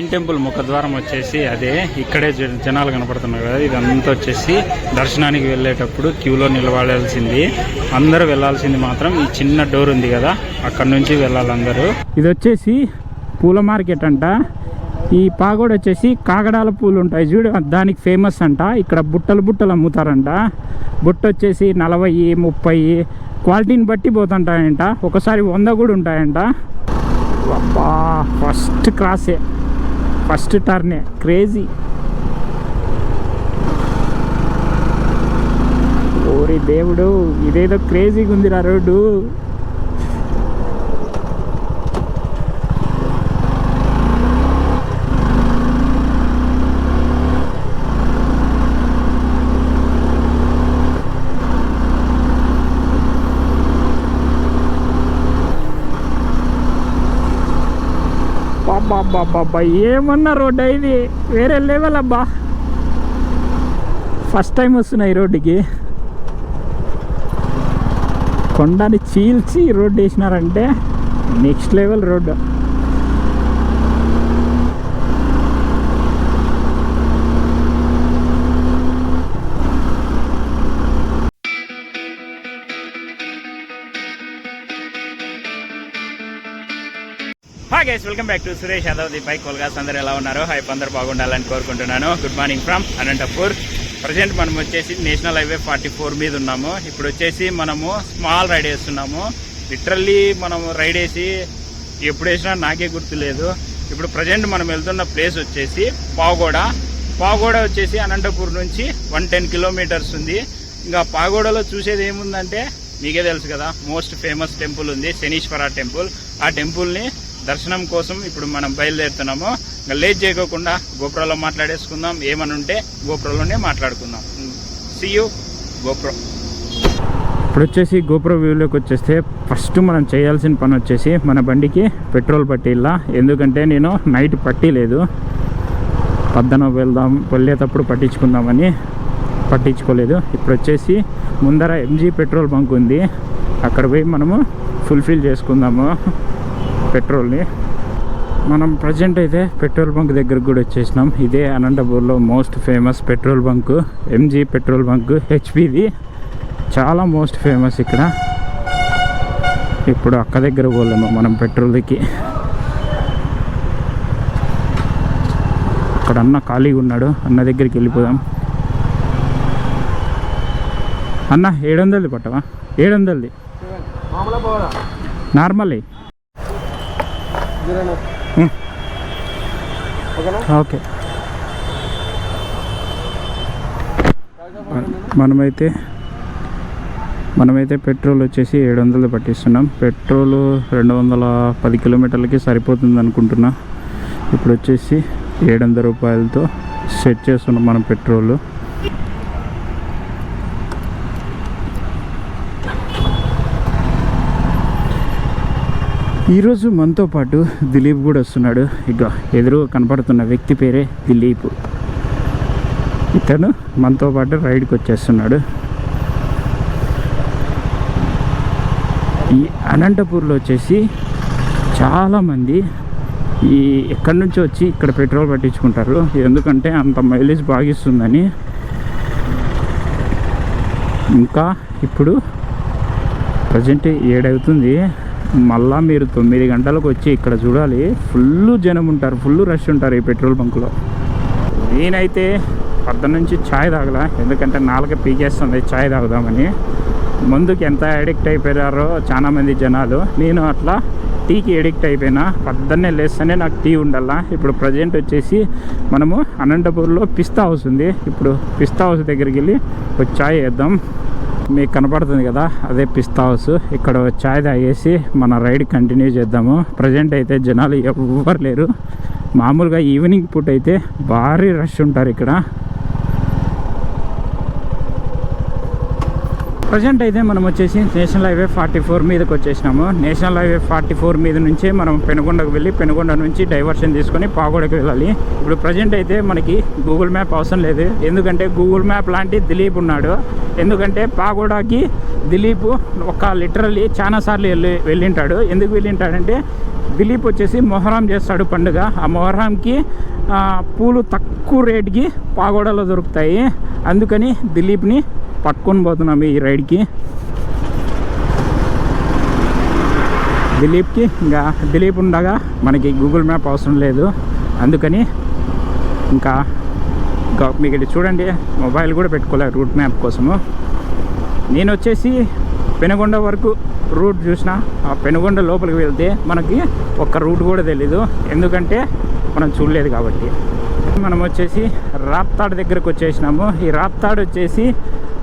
Sai temple ముఖద్వారం వచ్చేసి అదే ఇక్కడే జ- జనాలు కనపడుతున్నారు కదా ఇదంతా వచ్చేసి దర్శనానికి వెళ్ళేటప్పుడు క్యూలో నిలబడాల్సింది. అందరూ వెళ్ళాల్సింది మాత్రం ఈ చిన్న డోర్ ఉంది కదా అక్కడ నుంచి వెళ్ళాలి అందరూ. ఇది వచ్చేసి పూల మార్కెట్ అంట. ఈ పాగోడ వచ్చేసి కాగడాల పూలు ఉంటాయి చూడు దానికి ఫేమస్ అంట. ఇక్కడ బుట్టలు బుట్టలు అమ్ముతారంట. బుట్ట వచ్చేసి నలభై ముప్పై క్వాలిటీని బట్టి పోతుంటాయంట. ఒకసారి వంద కూడా ఉంటాయంట. అబ్బా ఫస్ట్ క్రాసే. ఫస్ట్ టర్నే క్రేజీ. ఓరి దేవుడు ఇదేదో క్రేజీగా ఉందిరా రోడ్డు. అబ్బా ఏమన్నా రోడ్డు ఇది? వేరే లెవెల్ అబ్బా. ఫస్ట్ టైం వస్తున్నాయి రోడ్డుకి. కొండని చీల్చి road వేసినారంటే next level road. Guys welcome back to Suresh Yadav the bike కొల్గాస్ అందరు ఎలా ఉన్నారు? హైప్ అందరు బాగుండాలని కోరుకుంటున్నాను. Good morning from Anantapur present మనం వచ్చేసి నేషనల్ హైవే ఫార్టీ ఫోర్ మీద ఉన్నాము. ఇప్పుడు వచ్చేసి మనము స్మాల్ రైడ్ వేస్తున్నాము. లిటరల్లీ మనం రైడ్ వేసి ఎప్పుడు వేసినా నాకే గుర్తులేదు ఇప్పుడు ప్రజెంట్ మనం వెళ్తున్న ప్లేస్ వచ్చేసి పావుగోడ పావుగోడ వచ్చేసి అనంతపూర్ నుంచి వన్ టెన్ కిలోమీటర్స్ ఉంది. ఇంకా పాగోడలో చూసేది ఏముందంటే మీకే తెలుసు కదా మోస్ట్ ఫేమస్ టెంపుల్ ఉంది శనీశ్వర టెంపుల్ ఆ టెంపుల్ని దర్శనం కోసం ఇప్పుడు మనం బయలుదేరుతున్నాము ఇంకా లేట్ చేయకోకుండా గోపురంలో మాట్లాడేసుకుందాం. ఏమని ఉంటే గోపురంలోనే మాట్లాడుకుందాం. సియు గోపురం. ఇప్పుడు వచ్చేసి గోపురం వ్యూలోకి వచ్చేస్తే ఫస్ట్ మనం చేయాల్సిన పని వచ్చేసి మన బండికి పెట్రోల్ పట్టిల్లా. ఎందుకంటే నేను నైట్ పట్టిలేదు. పద్దన వెళ్దాం వెళ్ళేటప్పుడు పట్టించుకుందామని పట్టించుకోలేదు. ఇప్పుడు వచ్చేసి ముందర ఎంజీ పెట్రోల్ బంక్ ఉంది. అక్కడ పోయి మనము ఫుల్ఫిల్ చేసుకుందాము. పెట్రోల్ని. మనం ప్రజెంట్ అయితే పెట్రోల్ బంక్ దగ్గరకు కూడా వచ్చేసినాం. ఇదే అనంతపూర్లో most famous petrol bunk MG petrol bunk హెచ్పిది చాలా మోస్ట్ ఫేమస్ ఇక్కడ. ఇప్పుడు అక్క దగ్గర పోలేము మనం పెట్రోల్కి అక్కడ అన్న ఖాళీగా ఉన్నాడు. అన్న దగ్గరికి వెళ్ళిపోదాం. అన్న ఏడు వందలది పట్టవా? ఏడు వందలది? నార్మల్. ఓకే. మనమైతే మనమైతే పెట్రోల్ వచ్చేసి ఏడు వందలు పట్టిస్తున్నాం. పెట్రోల్ రెండు వందల పది కిలోమీటర్లకి సరిపోతుంది అనుకుంటున్నా ఇప్పుడు వచ్చేసి ఏడు వందల రూపాయలతో సెట్ చేస్తున్నాం మనం పెట్రోల్. ఈరోజు మనతో పాటు దిలీప్ కూడా వస్తున్నాడు. ఇక ఎదురు కనపడుతున్న వ్యక్తి పేరే దిలీప్. ఇతను మనతో పాటు రైడ్కి వచ్చేస్తున్నాడు. ఈ అనంతపూర్లో వచ్చేసి చాలామంది ఈ ఎక్కడి నుంచి వచ్చి ఇక్కడ పెట్రోల్ పట్టించుకుంటారు? ఎందుకంటే అంత మైలేజ్ బాగిస్తుందని. ఇంకా ఇప్పుడు ప్రజెంట్ ఏడవుతుంది. మళ్ళా మీరు తొమ్మిది గంటలకు వచ్చి ఇక్కడ చూడాలి. ఫుల్ జనం ఉంటారు ఫుల్ రష్ ఉంటారు ఈ పెట్రోల్ బంకులో. నేనైతే పొద్దున్న నుంచి ఛాయ్ తాగలా ఎందుకంటే నాలుక పీకేస్తుంది ఛాయ్ తాగుదామని. ముందుకు ఎంత అడిక్ట్ అయిపోయారో చాలామంది జనాలు. నేను అట్లా టీకి ఎడిక్ట్ అయిపోయినా పొద్దున్నే లేస్తేనే నాకు టీ ఉండాలా. ఇప్పుడు ప్రజెంట్ వచ్చేసి మనము అనంతపూర్లో పిస్తా హౌస్ ఉంది. ఇప్పుడు పిస్తా హౌస్ దగ్గరికి వెళ్ళి ఒక ఛాయ్ వేద్దాం. మీకు కనపడుతుంది కదా అదే పిస్తా హౌస్. ఇక్కడ చాయ్ తాగేసి మన రైడ్ కంటిన్యూ చేద్దాము. ప్రజెంట్ అయితే జనాలు ఎవ్వరు లేరు. మామూలుగా ఈవినింగ్ పూట అయితే భారీ రష్ ఉంటారు ఇక్కడ. ప్రజెంట్ అయితే మనం వచ్చేసి నేషనల్ హైవే ఫార్టీ ఫోర్ మీదకి వచ్చేసినాము. నేషనల్ హైవే ఫార్టీ ఫోర్ మీద నుంచే మనం పెనుగొండకు వెళ్ళి పెనుగొండ నుంచి డైవర్షన్ తీసుకొని పాగోడకి వెళ్ళాలి. ఇప్పుడు ప్రజెంట్ అయితే మనకి గూగుల్ మ్యాప్ అవసరం లేదు. ఎందుకంటే గూగుల్ మ్యాప్ లాంటి దిలీప్ ఉన్నాడు. ఎందుకంటే పాగోడాకి దిలీప్ ఒక లిటరల్లీ చాలా సార్లు వెళ్ళి వెళ్ళింటాడు. ఎందుకు వెళ్ళింటాడంటే దిలీప్ వచ్చేసి మొహరం చేస్తాడు పండుగ. ఆ మొహరంకి పూలు తక్కువ రేటుకి పాగోడలో దొరుకుతాయి. అందుకని దిలీప్ని పట్టుకొని పోతున్నాం ఈ రైడ్కి. దిలీప్కి ఇంకా దిలీప్ ఉండగా మనకి గూగుల్ మ్యాప్ అవసరం లేదు. అందుకని ఇంకా ఇంకా మీకు ఇది చూడండి మొబైల్ కూడా పెట్టుకోలేదు రూట్ మ్యాప్ కోసము. నేను వచ్చేసి పెనుగొండ వరకు రూట్ చూసిన ఆ పెనుగొండ లోపలికి వెళ్తే మనకి ఒక్క రూట్ కూడా తెలీదు. ఎందుకంటే మనం చూడలేదు కాబట్టి. మనం వచ్చేసి రాప్తాడు దగ్గరకు వచ్చేసినాము. ఈ రాప్తాడు వచ్చేసి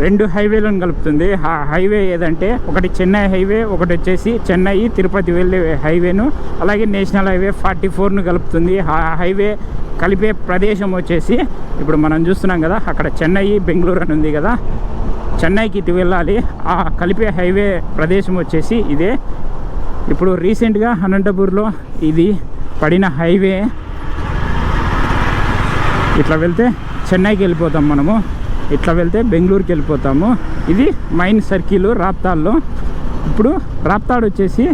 రెండు హైవేలను కలుపుతుంది. ఆ హైవే ఏదంటే ఒకటి చెన్నై హైవే ఒకటి వచ్చేసి చెన్నై తిరుపతి వెళ్ళే హైవేను అలాగే నేషనల్ హైవే ఫార్టీ ఫోర్ను కలుపుతుంది. ఆ హైవే కలిపే ప్రదేశం వచ్చేసి ఇప్పుడు మనం చూస్తున్నాం కదా అక్కడ చెన్నై బెంగళూరు అని ఉంది కదా చెన్నైకి ఇటు వెళ్ళాలి. ఆ కలిపే హైవే ప్రదేశం వచ్చేసి ఇదే. ఇప్పుడు రీసెంట్గా అనంతపూర్లో ఇది పడిన హైవే. ఇట్లా వెళ్తే చెన్నైకి వెళ్ళిపోతాం మనము. ఇట్లా వెళ్తే బెంగళూరుకి వెళ్ళిపోతాము. ఇది మైన్ సర్కిల్ రాప్తాల్లో ఇప్పుడు రాప్తాడు వచ్చేసి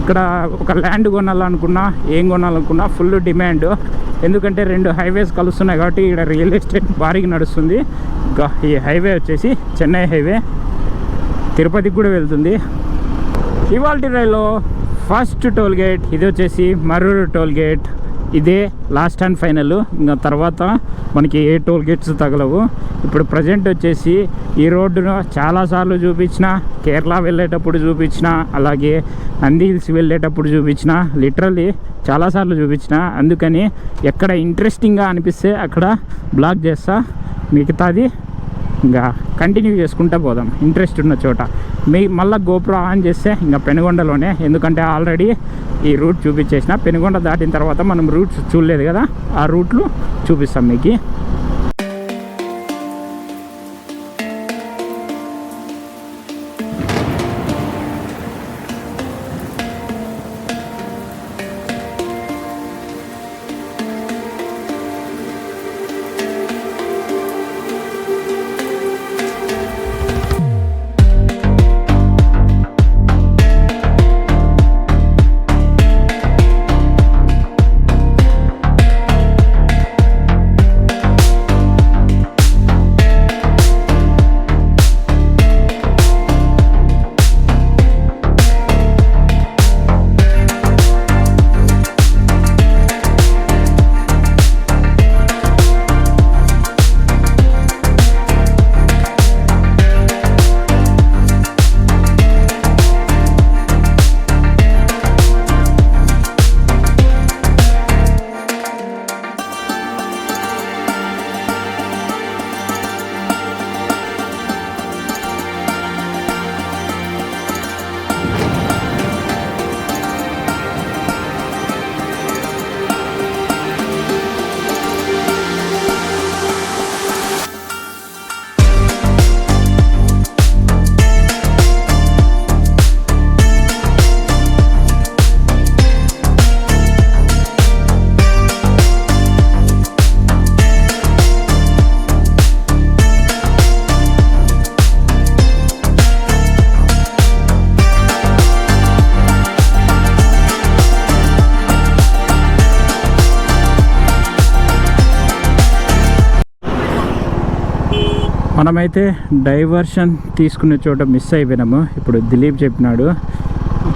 ఇక్కడ ఒక ల్యాండ్ కొనాలనుకున్నా ఏం కొనాలనుకున్నా ఫుల్ డిమాండ్. ఎందుకంటే రెండు హైవేస్ కలుస్తున్నాయి కాబట్టి ఇక్కడ రియల్ ఎస్టేట్ భారీగా నడుస్తుంది. ఇంకా ఈ హైవే వచ్చేసి చెన్నై హైవే. తిరుపతికి కూడా వెళ్తుంది. ఇవాల్టి రైల్లో ఫస్ట్ టోల్ గేట్ ఇది వచ్చేసి మరూరు టోల్ గేట్. ఇదే లాస్ట్ అండ్ ఫైనల్ ఇంకా తర్వాత మనకి ఏ టోల్ గేట్స్ తగలవు. ఇప్పుడు ప్రజెంట్ వచ్చేసి ఈ రోడ్డును చాలాసార్లు చూపించిన కేరళ వెళ్ళేటప్పుడు చూపించిన అలాగే నంది హిల్స్ వెళ్ళేటప్పుడు చూపించిన లిటరల్లీ చాలాసార్లు చూపించిన అందుకని ఎక్కడ ఇంట్రెస్టింగ్గా అనిపిస్తే అక్కడ బ్లాక్ చేస్తా. మిగతాది ఇంకా కంటిన్యూ చేసుకుంటూ పోదాం. ఇంట్రెస్ట్ ఉన్న చోట. మీ మళ్ళీ గోప్రో ఆన్ చేస్తే ఇంకా పెనుగొండలోనే. ఎందుకంటే ఆల్రెడీ ఈ రూట్ చూపించేసిన. పెనుగొండ దాటిన తర్వాత మనం రూట్స్ చూడలేదు కదా? ఆ రూట్లు చూపిస్తాం మీకు. మనమైతే డైవర్షన్ తీసుకునే చోట మిస్ అయిపోయినాము. ఇప్పుడు దిలీప్ చెప్పినాడు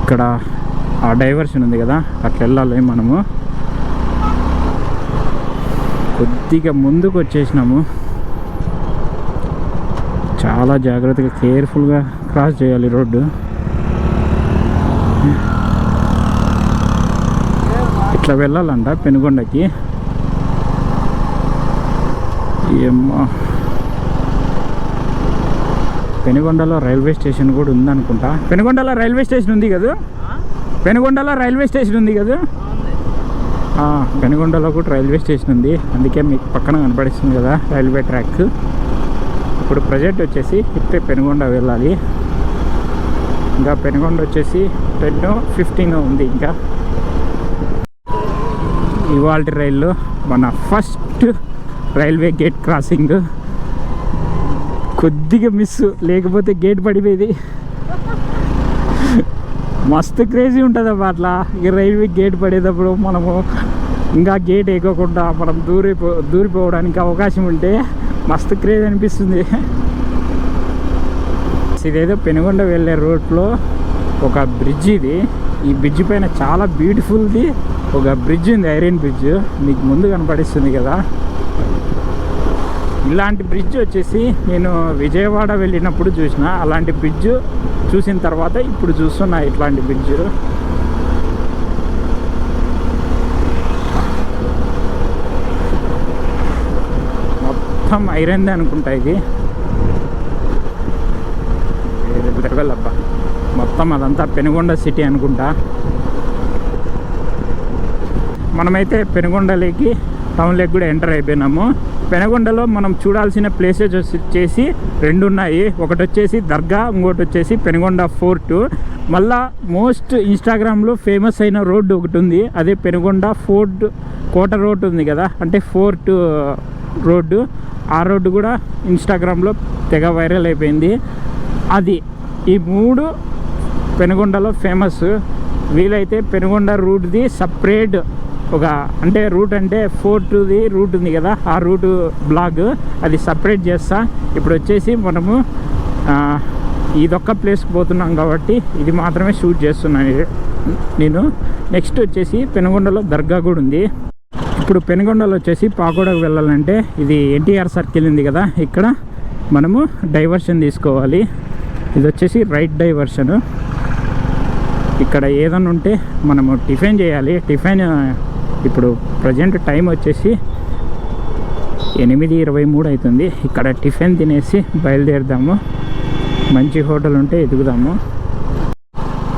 ఇక్కడ ఆ డైవర్షన్ ఉంది కదా అట్లా వెళ్ళాలి మనము. కొద్దిగా ముందుకు వచ్చేసినాము. చాలా జాగ్రత్తగా కేర్ఫుల్గా క్రాస్ చేయాలి రోడ్డు. ఇట్లా వెళ్ళాలంట పెనుగొండకి. ఏమో పెనుగొండలో రైల్వే స్టేషన్ కూడా ఉందనుకుంటా. పెనుగొండలో రైల్వే స్టేషన్ ఉంది కదా? పెనుగొండలో రైల్వే స్టేషన్ ఉంది కదా? పెనుగొండలో కూడా రైల్వే స్టేషన్ ఉంది. అందుకే మీకు పక్కన కనపడిస్తుంది కదా రైల్వే ట్రాక్. ఇప్పుడు ప్రజెంట్ వచ్చేసి ఇప్పుడే పెనుగొండ వెళ్ళాలి. ఇంకా పెనుగొండ వచ్చేసి టెన్ ఫిఫ్టీన్ ఉంది ఇంకా. ఇవాళ రైల్లో మన ఫస్ట్ రైల్వే గేట్ క్రాసింగ్. కొద్దిగా మిస్ లేకపోతే గేట్ పడిపోయేది. మస్తు క్రేజీ ఉంటుంది అబ్బా అట్లా. ఇక రైల్వే గేట్ పడేటప్పుడు మనము ఇంకా గేట్ ఎక్కకుండా మనం దూరిపో దూరిపోవడానికి అవకాశం ఉంటే మస్తు క్రేజ్ అనిపిస్తుంది. ఇదేదో పెనుగొండ వెళ్ళే రోడ్లో ఒక బ్రిడ్జ్ ఇది. ఈ బ్రిడ్జ్ పైన చాలా బ్యూటిఫుల్ది ఒక బ్రిడ్జ్ ఉంది ఐరన్ బ్రిడ్జ్ మీకు ముందు కనపడిస్తుంది కదా. ఇలాంటి బ్రిడ్జ్ వచ్చేసి నేను విజయవాడ వెళ్ళినప్పుడు చూసిన. అలాంటి బ్రిడ్జ్ చూసిన తర్వాత ఇప్పుడు చూస్తున్నా ఇట్లాంటి బ్రిడ్జ్ మొత్తం ఐరన్దే అనుకుంటా ఇది. లెవెల్ మొత్తం అదంతా పెనుగొండ సిటీ అనుకుంటా. మనమైతే పెనుగొండలోకి టౌన్లోకి కూడా ఎంటర్ అయిపోయినాము. పెనగొండలో మనం చూడాల్సిన ప్లేసెస్ వచ్చేసి రెండు ఉన్నాయి. ఒకటి వచ్చేసి దర్గా ఇంకోటి వచ్చేసి పెనగొండ ఫోర్ట్. మళ్ళా మోస్ట్ ఇన్స్టాగ్రామ్లో ఫేమస్ అయిన రోడ్డు ఒకటి ఉంది. అదే పెనుగొండ ఫోర్ట్ కోట రోడ్ ఉంది కదా? అంటే ఫోర్ట్ రోడ్డు. ఆ రోడ్డు కూడా ఇన్స్టాగ్రామ్లో తెగ వైరల్ అయిపోయింది. అది ఈ మూడు పెనుగొండలో ఫేమస్ వీలైతే పెనుగొండ రూట్ది సపరేట్ ఒక అంటే రూట్ అంటే ఫోర్ట్ది రూట్ ఉంది కదా ఆ రూట్ బ్లాగ్ అది సపరేట్ చేస్తా. ఇప్పుడు వచ్చేసి మనము ఇదొక్క ప్లేస్కి పోతున్నాం కాబట్టి ఇది మాత్రమే షూట్ చేస్తున్నాను నేను నెక్స్ట్ వచ్చేసి పెనుగొండలో దర్గా కూడా ఉంది. ఇప్పుడు పెనుగొండలో వచ్చేసి పాకోడకు వెళ్ళాలంటే ఇది ఎన్టీఆర్ సర్కిల్ ఉంది కదా ఇక్కడ మనము డైవర్షన్ తీసుకోవాలి. ఇది వచ్చేసి రైట్ డైవర్షన్. ఇక్కడ ఏదన్నా ఉంటే మనము టిఫిన్ చేయాలి. టిఫిన్ ఇప్పుడు ప్రజెంట్ టైం వచ్చేసి ఎనిమిది ఇరవై మూడు అవుతుంది. ఇక్కడ టిఫిన్ తినేసి బయలుదేరుదాము. మంచి హోటల్ ఉంటే ఎదుగుదాము.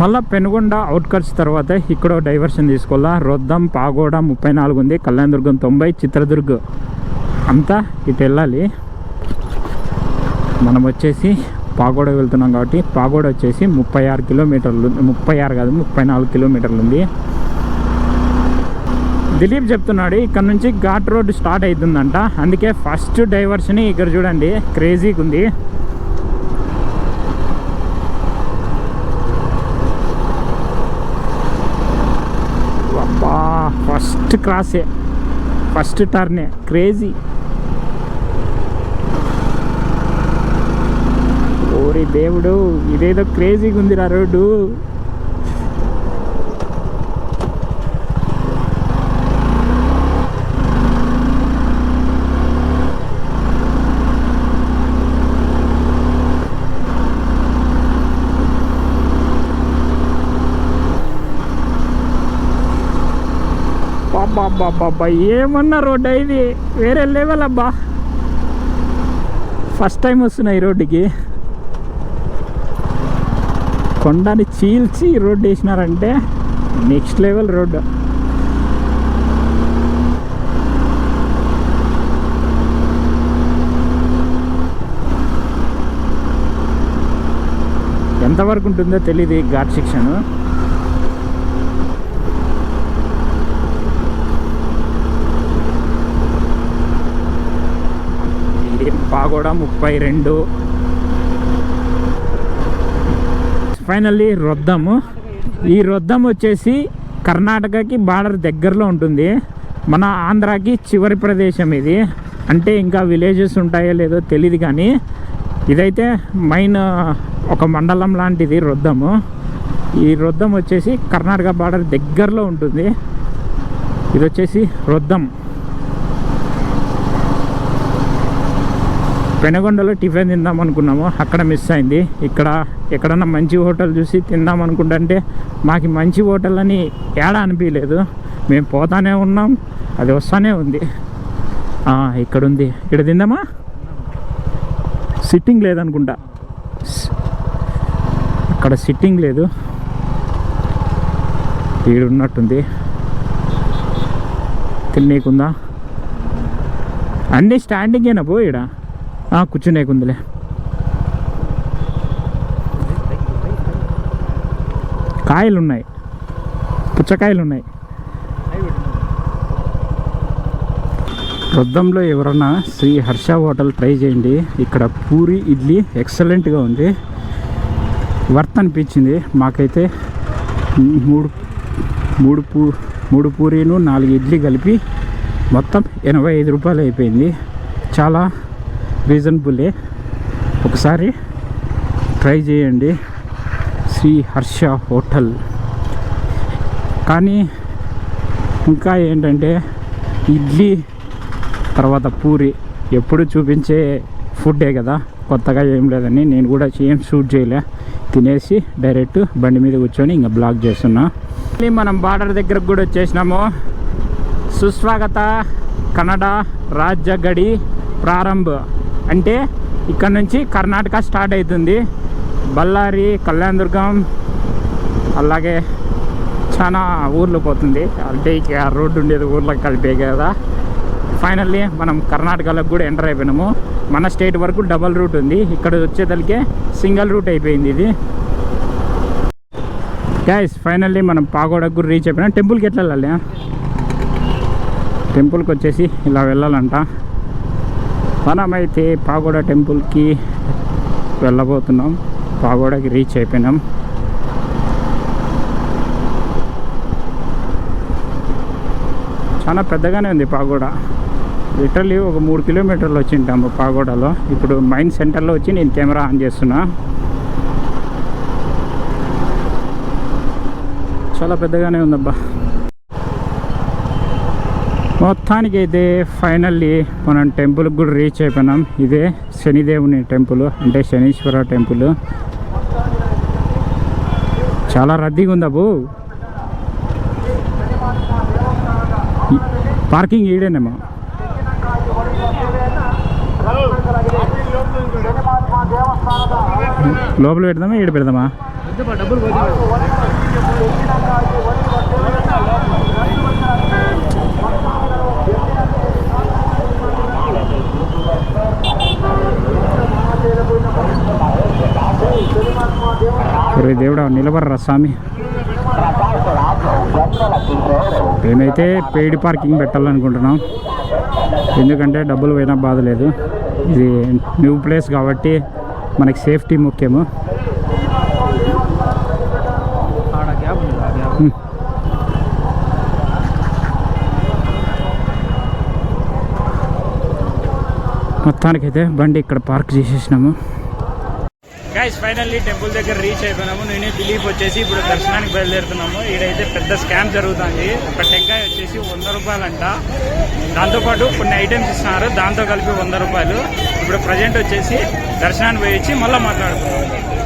మళ్ళీ పెనుగొండ అవుట్కట్స్ తర్వాత ఇక్కడ డైవర్షన్ తీసుకోవాలా? రొద్దం పాగోడ ముప్పై నాలుగు ఉంది. కళ్యాణదుర్గం తొంభై చిత్రదుర్గ్ అంతా ఇటు వెళ్ళాలి. మనం వచ్చేసి పాగోడ వెళ్తున్నాం కాబట్టి పాగోడ వచ్చేసి ముప్పై ఆరు కిలోమీటర్లు ముప్పై ఆరు కాదు ముప్పై నాలుగు కిలోమీటర్లు ఉంది. దిలీప్ చెప్తున్నాడు ఇక్కడ నుంచి ఘాట్ రోడ్ స్టార్ట్ అవుతుందంట అందుకే ఫస్ట్ డైవర్షన్ ఇక్కడ చూడండి క్రేజీగా ఉంది అబ్బా ఫస్ట్ క్రాసే ఫస్ట్ టర్నే క్రేజీ. ఓరి దేవుడు ఇదేదో క్రేజీగా ఉందిరా రోడ్డు. బాబా ఏమన్నా రోడ్డు ఇది? వేరే లెవెల్ అబ్బా. ఫస్ట్ టైం వస్తున్నాయి ఈ రోడ్డుకి. కొండని చీల్చి రోడ్డు వేసినారంటే నెక్స్ట్ లెవెల్ రోడ్డు. ఎంతవరకు ఉంటుందో తెలియదు ఘాట్ సెక్షన్. ఇది పాగోడ ముప్పై రెండు. ఫైనల్లీ రొద్దము. ఈ రొద్దం వచ్చేసి కర్ణాటకకి బార్డర్ దగ్గరలో ఉంటుంది. మన ఆంధ్రాకి చివరి ప్రదేశం ఇది. అంటే ఇంకా విలేజెస్ ఉంటాయో లేదో తెలియదు కానీ ఇదైతే మైన్ ఒక మండలం లాంటిది రొద్దము. ఈ రొద్దం వచ్చేసి కర్ణాటక బార్డర్ దగ్గరలో ఉంటుంది. ఇది వచ్చేసి రొద్దం. పెనగొండలో టిఫిన్ తిందాం అనుకున్నాము. అక్కడ మిస్ అయింది. ఇక్కడ ఎక్కడన్నా మంచి హోటల్ చూసి తిందాం అనుకుంటుంటే మాకు మంచి హోటల్ అని ఏడా అనిపించలేదు మేము పోతానే ఉన్నాం. అది వస్తానే ఉంది. ఇక్కడ ఉంది ఇక్కడ తిందామా? సిట్టింగ్ లేదనుకుంటా. అక్కడ సిట్టింగ్ లేదు. ఈడు ఉన్నట్టుంది తినేకుందా అన్నీ స్టాండింగేనా పోయిడా కూర్చునే కుందిలే కాయలు ఉన్నాయి పుచ్చకాయలు ఉన్నాయి రొద్దంలో ఎవరన్నా శ్రీ హర్ష హోటల్ ట్రై చేయండి ఇక్కడ పూరి ఇడ్లీ ఎక్సలెంట్గా ఉంది. వర్త్ అనిపించింది మాకైతే మూడు మూడు పూ మూడు పూరీలు నాలుగు ఇడ్లీ కలిపి మొత్తం ఎనభై ఐదు రూపాయలు అయిపోయింది చాలా రీజనబులే. ఒకసారి ట్రై చేయండి. శ్రీ హర్ష హోటల్. కానీ ఇంకా ఏంటంటే ఇడ్లీ తర్వాత పూరి ఎప్పుడు చూపించే ఫుడ్డే కదా. కొత్తగా ఏం లేదని నేను కూడా ఏం షూట్ చేయలే. తినేసి డైరెక్ట్ బండి మీద కూర్చొని ఇంకా బ్లాక్ చేస్తున్నా. మళ్ళీ మనం బార్డర్ దగ్గరకు కూడా వచ్చేసినాము. సుస్వాగత కన్నడ రాజ్య గడి ప్రారంభ. అంటే ఇక్కడ నుంచి కర్ణాటక స్టార్ట్ అవుతుంది. బళ్ళారి కళ్యాణదుర్గం అలాగే చాలా ఊర్లు పోతుంది. అంటే ఆ రోడ్డు ఉండేది ఊర్లకు కలిపే కదా. ఫైనల్లీ మనం కర్ణాటకలోకి కూడా ఎంటర్ అయిపోయినాము. మన స్టేట్ వరకు డబల్ రూట్ ఉంది. ఇక్కడ వచ్చేదలికే సింగిల్ రూట్ అయిపోయింది ఇది. గైస్ ఫైనల్లీ మనం పాగోడకు కూడా రీచ్ అయిపోయినా. టెంపుల్కి ఎట్లా వెళ్ళాలి? టెంపుల్కి వచ్చేసి ఇలా వెళ్ళాలంట. మనమైతే పాగోడ టెంపుల్కి వెళ్ళబోతున్నాం. పాగోడకి రీచ్ అయిపోయినాం. చాలా పెద్దగానే ఉంది పాగోడ. లిటరలీ ఒక మూడు కిలోమీటర్లు వచ్చింటాము పాగోడలో. ఇప్పుడు మైన్ సెంటర్లో వచ్చి నేను కెమెరా ఆన్ చేస్తున్నా. చాలా పెద్దగానే ఉందబ్బా. మొత్తానికి అయితే ఫైనల్లీ మనం టెంపుల్కి కూడా రీచ్ అయిపోయినాం. ఇదే శనిదేవుని టెంపుల్ అంటే శనీశ్వర టెంపుల్. చాలా రద్దీగా ఉంది అబ్బు. పార్కింగ్ ఈడేనేమో. లోపల పెడదామా? ఈడ పెడదామా? ఒరే దేవుడా నిలబడరా స్వామి. మేమైతే పెయిడ్ పార్కింగ్ పెట్టాలనుకుంటున్నాం. ఎందుకంటే డబ్బులు పోయినా బాధ లేదు. ఇది న్యూ ప్లేస్ కాబట్టి మనకి సేఫ్టీ ముఖ్యము. మొత్తానికైతే బండి ఇక్కడ పార్క్ చేసేసినాము. గైస్ ఫైనల్లీ టెంపుల్ దగ్గర రీచ్ అయిపోయినాము. నేను బిలీఫ్ వచ్చేసి ఇప్పుడు దర్శనానికి బయలుదేరుతున్నాము. ఈడైతే పెద్ద స్కామ్ జరుగుతుంది. ఒక టెంకాయ వచ్చేసి వంద రూపాయలంట. దాంతోపాటు కొన్ని ఐటమ్స్ ఇస్తున్నారు. దాంతో కలిపి వంద రూపాయలు. ఇప్పుడు ప్రజెంట్ వచ్చేసి దర్శనానికి పోయి వచ్చి మళ్ళీ మాట్లాడుకున్నాం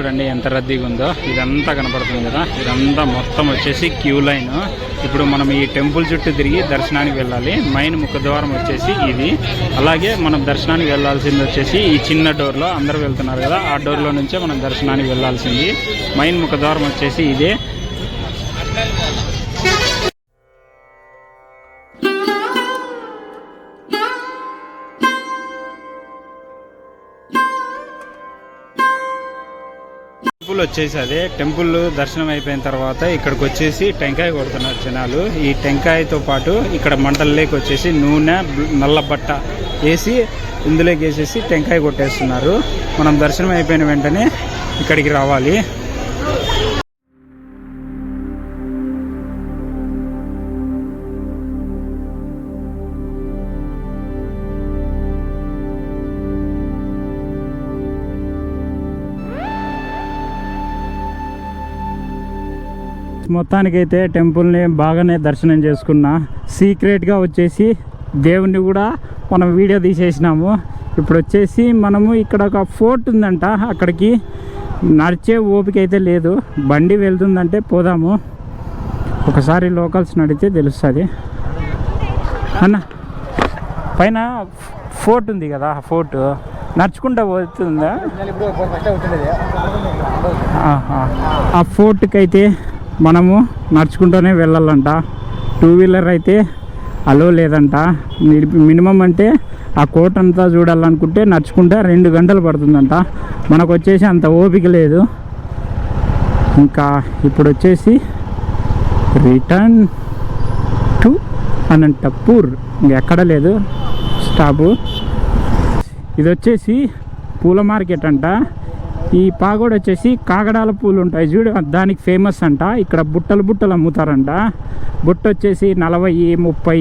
చూడండి ఎంత రద్దీగా ఉందో ఇదంతా కనపడుతుంది కదా. ఇదంతా మొత్తం వచ్చేసి క్యూ లైన్. ఇప్పుడు మనం ఈ టెంపుల్ చుట్టూ తిరిగి దర్శనానికి వెళ్ళాలి. మెయిన్ ముఖద్వారం వచ్చేసి ఇది. అలాగే మనం దర్శనానికి వెళ్ళాల్సింది వచ్చేసి ఈ చిన్న డోర్లో అందరూ వెళ్తున్నారు కదా. ఆ డోర్లో నుంచే మనం దర్శనానికి వెళ్ళాల్సింది. మెయిన్ ముఖద్వారం వచ్చేసి ఇదే. టెంపుల్ వచ్చేసి అదే. టెంపుల్ దర్శనం అయిపోయిన తర్వాత ఇక్కడికి వచ్చేసి టెంకాయ కొడుతున్నారు జనాలు. ఈ టెంకాయతో పాటు ఇక్కడ మంటల్లోకి వచ్చేసి నూనె నల్ల బట్ట వేసి ఇందులోకి వేసేసి టెంకాయ కొట్టేస్తున్నారు. మనం దర్శనం అయిపోయిన వెంటనే ఇక్కడికి రావాలి. మొత్తానికైతే టెంపుల్ని బాగానే దర్శనం చేసుకున్నా. సీక్రెట్గా వచ్చేసి దేవుణ్ణి కూడా మనం వీడియో తీసేసినాము. ఇప్పుడు వచ్చేసి మనము ఇక్కడ ఒక ఫోర్ట్ ఉందంట. అక్కడికి నడిచే ఓపిక అయితే లేదు. బండి వెళ్తుందంటే పోదాము. ఒకసారి లోకల్స్ నడితే తెలుస్తుంది. అన్న పైన ఫోర్ట్ ఉంది కదా ఆ ఫోర్ట్. నడుచుకుంటా పోతుందా. ఆ ఫోర్ట్కి అయితే మనము నడుచుకుంటూనే వెళ్ళాలంట. టూ వీలర్ అయితే అలో లేదంట. మినిమం అంటే ఆ కోట అంతా చూడాలనుకుంటే నడుచుకుంటే రెండు గంటలు పడుతుందంట. మనకు వచ్చేసి అంత ఓపిక లేదు. ఇంకా ఇప్పుడు వచ్చేసి రిటర్న్ టు అనంతపూర్. ఇంకెక్కడ లేదు. స్టాపు ఇది వచ్చేసి పూల మార్కెట్ అంట. ఈ పాగోడ వచ్చేసి కాగడాల పూలు ఉంటాయి చూడు దానికి ఫేమస్ అంట. ఇక్కడ బుట్టలు బుట్టలు అమ్ముతారంట. బుట్ట వచ్చేసి నలభై ముప్పై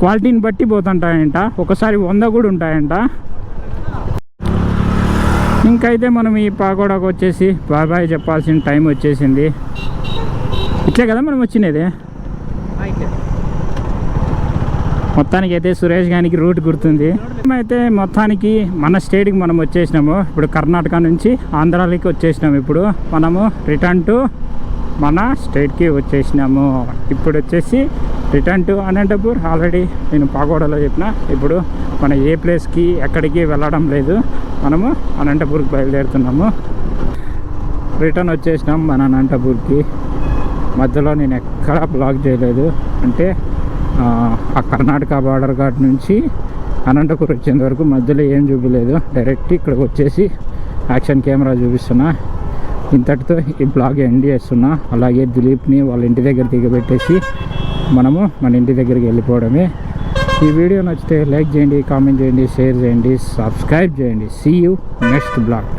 క్వాలిటీని బట్టి పోతుంటాయంట. ఒకసారి వంద కూడా ఉంటాయంట. ఇంకైతే మనం ఈ పాగోడకు వచ్చేసి బాబాయ్ చెప్పాల్సిన టైం వచ్చేసింది. ఇట్లే కదా మనం వచ్చినది? మొత్తానికి అయితే సురేష్ గారికి రూట్ గుర్తుంది. అయితే మొత్తానికి మన స్టేట్కి మనం వచ్చేసినాము. ఇప్పుడు కర్ణాటక నుంచి ఆంధ్రాలోకి వచ్చేసినాము ఇప్పుడు. మనము రిటర్న్ టు మన స్టేట్కి వచ్చేసినాము. ఇప్పుడు వచ్చేసి రిటర్న్ టు అనంతపూర్. ఆల్రెడీ నేను పాగోడలో చెప్పిన. ఇప్పుడు మన ఏ ప్లేస్కి ఎక్కడికి వెళ్ళడం లేదు. మనము అనంతపూర్కి బయలుదేరుతున్నాము. రిటర్న్ వచ్చేసినాం మన అనంతపూర్కి. మధ్యలో నేను ఎక్కడా బ్లాక్ చేయలేదు. అంటే ఆ కర్ణాటక బార్డర్ ఘాట్ నుంచి అనంతపూర్ వచ్చేంత వరకు మధ్యలో ఏం చూపలేదు. డైరెక్ట్ ఇక్కడికి వచ్చేసి యాక్షన్ కెమెరా చూపిస్తున్నా. ఇంతటితో ఈ బ్లాగ్ ఎండ్ చేస్తున్నా. అలాగే దిలీప్ని వాళ్ళ ఇంటి దగ్గర దిగబెట్టేసి మనము మన ఇంటి దగ్గరికి వెళ్ళిపోవడమే. ఈ వీడియో నచ్చితే లైక్ చేయండి కామెంట్ చేయండి షేర్ చేయండి సబ్స్క్రైబ్ చేయండి. See you next blog